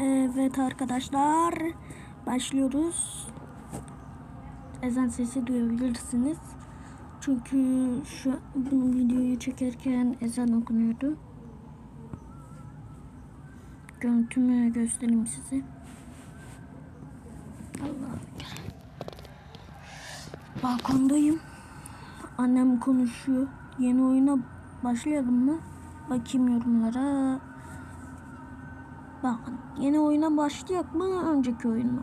Evet arkadaşlar başlıyoruz. Ezan sesi duyabilirsiniz. Çünkü şu bu videoyu çekerken ezan okunuyordu. Görüntümü göstereyim size. Balkondayım. Annem konuşuyor. Yeni oyuna başlayalım mı? Bakayım yorumlara. Bakın yeni oyuna başlayak mı önceki oyun?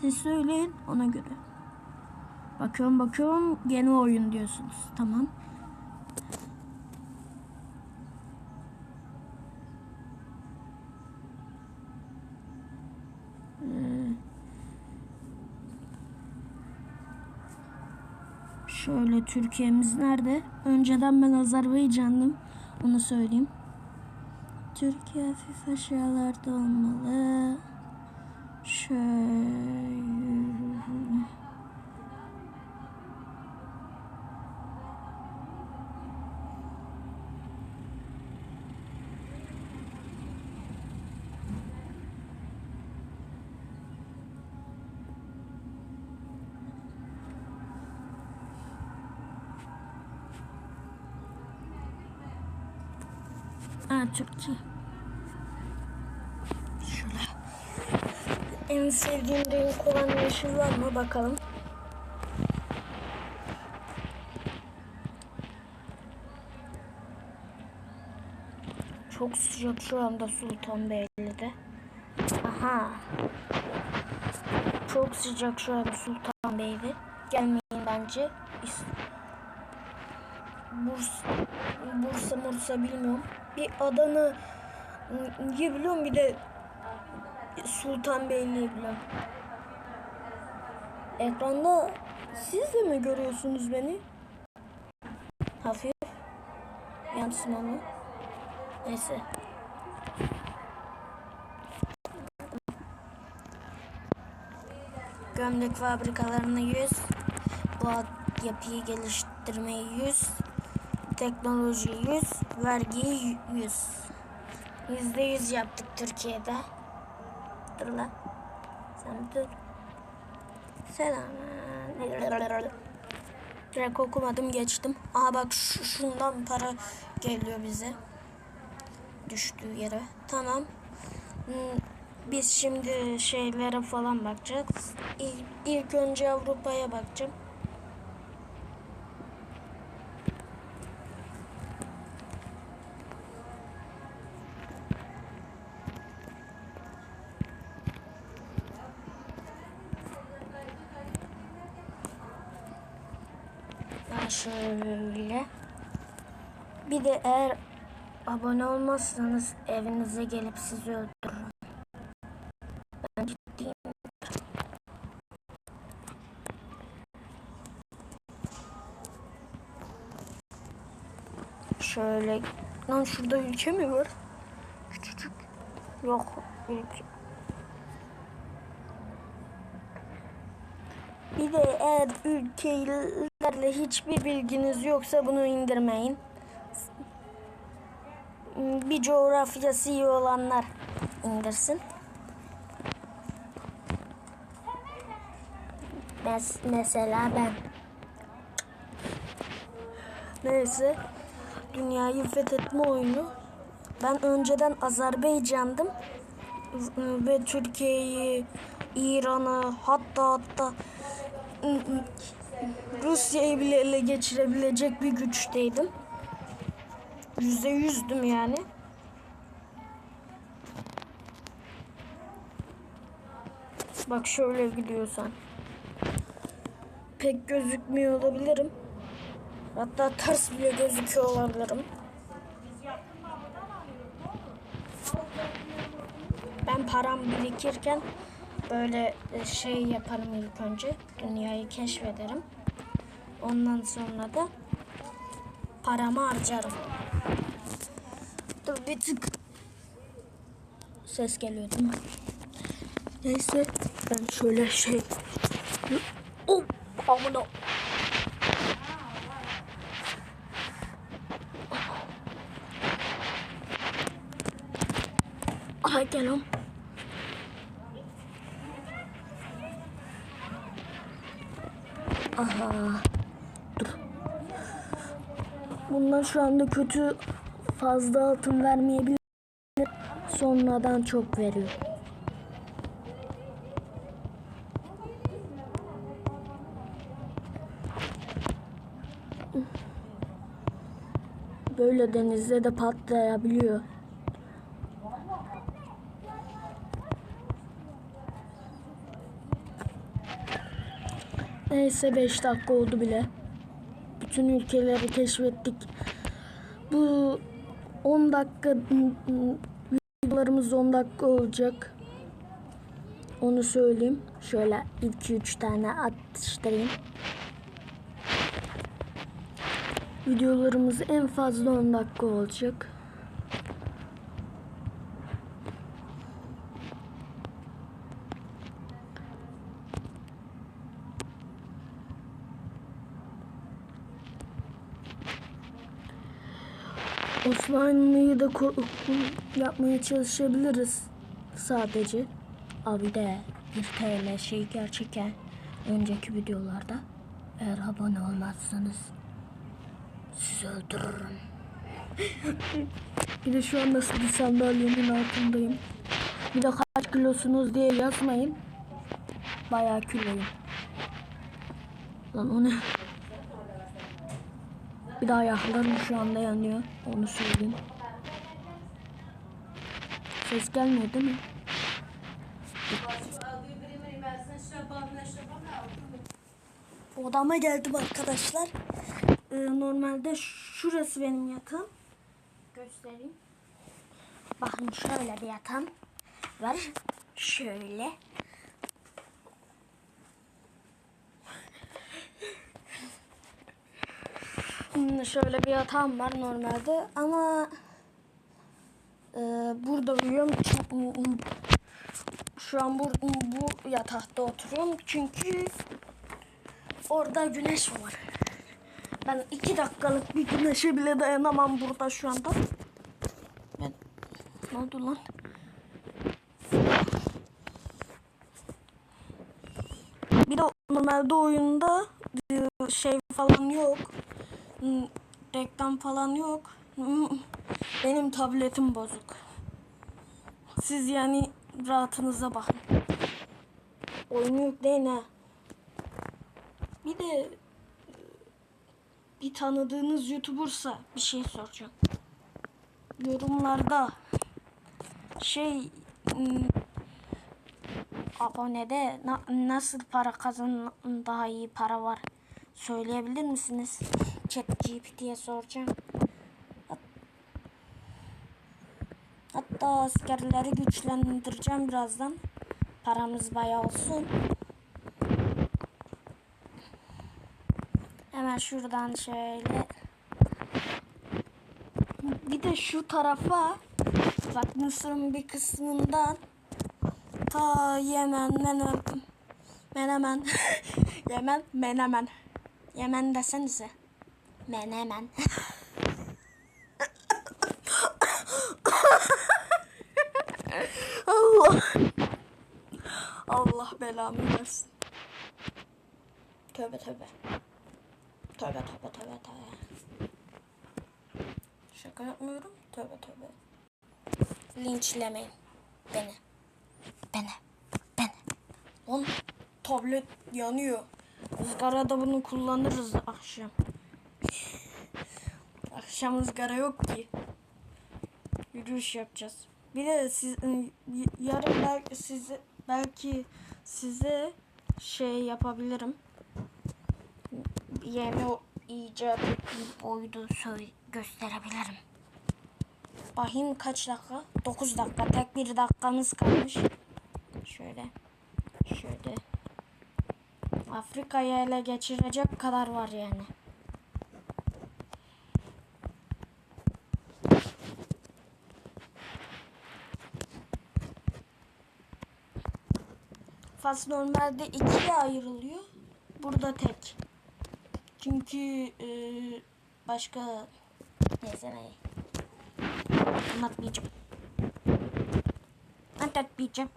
Siz söyleyin ona göre. Bakıyorum bakıyorum yeni oyun diyorsunuz. Tamam. Ee, Şöyle Türkiye'miz nerede? Önceden ben Azerbaycanlıyım. Onu söyleyeyim. Türkiye hafif aşağılarda olmalı. Şöyle. Türkiye. Şöyle. En sevdiğim renk olan yeşil var mı bakalım. Çok sıcak şu anda Sultanbeyli'de. Aha. Çok sıcak şu anda Sultanbeyli. Gelmeyin bence. İs- Bursa, Bursa bilmiyorum. Bir Adana diye biliyorum bir de Sultanbeyli'yi biliyorum. Ekranda siz de mi görüyorsunuz beni? Hafif yansımalı. Neyse. Gömlek fabrikalarına 100, bu yapıyı geliştirmeye 100, teknoloji 100, vergi 100. Yüzde yüz yaptık Türkiye'de. Dur lan. Sen dur. Selam. Direkt okumadım geçtim. Aha bak şu, şundan para geliyor bize. Düştüğü yere. Tamam. Hmm, Biz şimdi şeylere falan bakacağız. İlk, ilk önce Avrupa'ya bakacağım. Şöyle. Bir de eğer abone olmazsanız evinize gelip sizi öldürürüm. Ben ciddiyim. Şöyle. Lan şurada ülke mi var? Küçücük. Yok ülke. Bir de eğer ülkelerle hiçbir bilginiz yoksa bunu indirmeyin. Bir coğrafyası iyi olanlar indirsin. Mes mesela ben. Neyse. Dünyayı fethetme oyunu. Ben önceden Azerbaycan'dım. Ve Türkiye'yi, İran'ı hatta hatta Rusya'yı bile ele geçirebilecek bir güçteydim. Yüzde yüzdüm yani. Bak şöyle gidiyorsan. Pek gözükmüyor olabilirim. Hatta ters bile gözüküyor olabilirim. Ben param birikirken böyle şey yaparım ilk önce. Dünyayı keşfederim. Ondan sonra da paramı harcarım. Dur bir tık ses geliyor değil mi? Neyse ben şöyle şey Oh amına Aha gel. Aha. Dur. Bunlar şu anda kötü fazla altın vermeyebilir. Sonradan çok veriyor. Böyle denizde de patlayabiliyor. Neyse 5 dakika oldu bile. Bütün ülkeleri keşfettik. Bu 10 dakika videolarımız 10 dakika olacak. Onu söyleyeyim. Şöyle 2-3 tane atıştırayım. Videolarımız en fazla 10 dakika olacak. Osmanlı'yı da yapmaya çalışabiliriz sadece. Abi de bir TL şey gerçekten önceki videolarda eğer abone olmazsanız sizi öldürürüm. bir de şu an nasıl bir sandalyenin altındayım. Bir de kaç kilosunuz diye yazmayın. Bayağı kiloyum. Lan o ne? Bir daha ayaklarım şu anda yanıyor. Onu söyleyeyim. Ses gelmiyor değil mi? Odama geldim arkadaşlar. Ee, normalde şurası benim yatağım. Göstereyim. Bakın şöyle bir yatağım var. Şöyle. Hmm, Şöyle bir yatağım var normalde ama e, burada uyuyorum. Şu an bu, bu yatakta oturuyorum çünkü orada güneş var. Ben iki dakikalık bir güneşe bile dayanamam burada şu anda. Ben... Ne oldu lan? Bir de normalde oyunda e, şey falan yok. Reklam falan yok. Benim tabletim bozuk. Siz yani rahatınıza bakın. Oyun yükleyin ha. Bir de bir tanıdığınız YouTuber'sa bir şey soracağım. Yorumlarda şey hmm, abonede na- nasıl para kazan daha iyi para var söyleyebilir misiniz? Chat GPT'ye soracağım. Hat- Hatta askerleri güçlendireceğim birazdan. Paramız bayağı olsun. Hemen şuradan şöyle. Bir de şu tarafa bak Mısır'ın bir kısmından ta Yemen, Menem, Menemen, Yemen, Menemen. Yemen desenize. Menemen. Allah. Allah belamı versin. Tövbe tövbe. Tövbe tövbe tövbe tövbe. Şaka yapmıyorum. Tövbe tövbe. Linçlemeyin. Beni. Beni. Beni. Oğlum tablet yanıyor. Izgarada bunu kullanırız akşam. Akşam ızgara yok ki. Yürüyüş yapacağız. Bir de siz ı, y- yarın belki size belki size şey yapabilirim. Yeni icat ettiğim söyle gösterebilirim. Bakayım kaç dakika? 9 dakika. Tek bir dakikamız kalmış. Şöyle. Şöyle. Afrika'yı ele geçirecek kadar var yani. kafası normalde ikiye ayrılıyor. Burada tek. Çünkü e, başka neyse ne. Anlatmayacağım. Anlatmayacağım.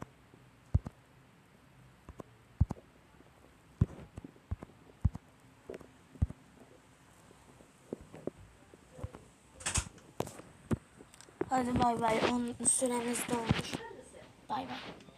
Hadi bay bay. Onun süremiz dolmuş. Bay bay.